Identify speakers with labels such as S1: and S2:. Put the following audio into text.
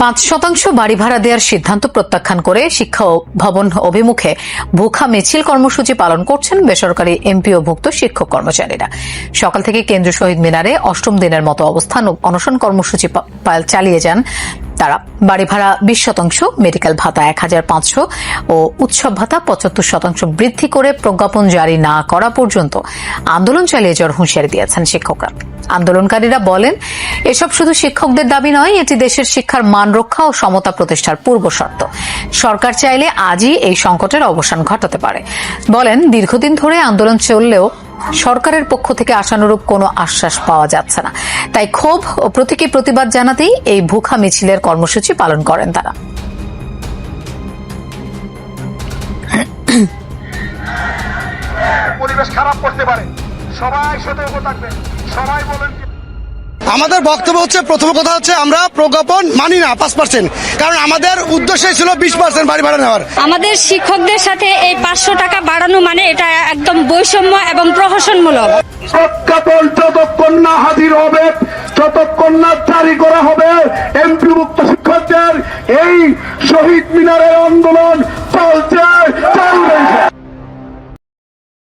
S1: পাঁচ শতাংশ বাড়ি ভাড়া দেওয়ার সিদ্ধান্ত প্রত্যাখ্যান করে শিক্ষা ভবন অভিমুখে ভুখা মিছিল কর্মসূচি পালন করছেন বেসরকারি এমপিওভুক্ত শিক্ষক কর্মচারীরা। সকাল থেকে কেন্দ্রীয় শহীদ মিনারে অষ্টম দিনের মতো অবস্থান অনশন কর্মসূচি চালিয়ে যান তারা বাড়ি ভাড়া বিশ শতাংশ, মেডিকেল ভাতা এক হাজার পাঁচশো ও উৎসব ভাতা পঁচাত্তর শতাংশ বৃদ্ধি করে প্রজ্ঞাপন জারি না করা পর্যন্ত আন্দোলন চালিয়ে যাওয়ার হুঁশিয়ারি দিয়েছেন শিক্ষকরা। আন্দোলনকারীরা বলেন, এসব শুধু শিক্ষকদের দাবি নয়, এটি দেশের শিক্ষার মান রক্ষা ও সমতা প্রতিষ্ঠার পূর্ব শর্ত। সরকার চাইলে আজই এই সংকটের অবসান ঘটাতে পারে। বলেন, দীর্ঘদিন ধরে আন্দোলন চললেও সরকারের পক্ষ থেকে আশানুরূপ কোনো আশ্বাস পাওয়া যাচ্ছে না। তাই ক্ষোভ ও প্রতীকী প্রতিবাদ জানাতেই এই ভুখা মিছিলের কর্মসূচি পালন করেন তারা।
S2: পরিবেশ খারাপ করতে পারে। সবাই সতর্ক থাকবেন সবাই বলেন
S3: আমাদের বক্তব্য হচ্ছে প্রথম কথা হচ্ছে আমরা প্রজ্ঞাপন মানি না পাঁচ পার্সেন্ট কারণ আমাদের উদ্দেশ্যই ছিল বিশ পার্সেন্ট বাড়ি ভাড়া নেওয়ার।
S4: আমাদের শিক্ষকদের সাথে এই পাঁচশো টাকা বাড়ানো মানে এটা একদম বৈষম্য এবং প্রহসনমূলক।
S2: প্রজ্ঞাপন যতক্ষণ না হাজির হবে ততক্ষণ না জারি করা হবে এমপিভুক্ত শিক্ষকদের এই শহীদ মিনারের আন্দোলন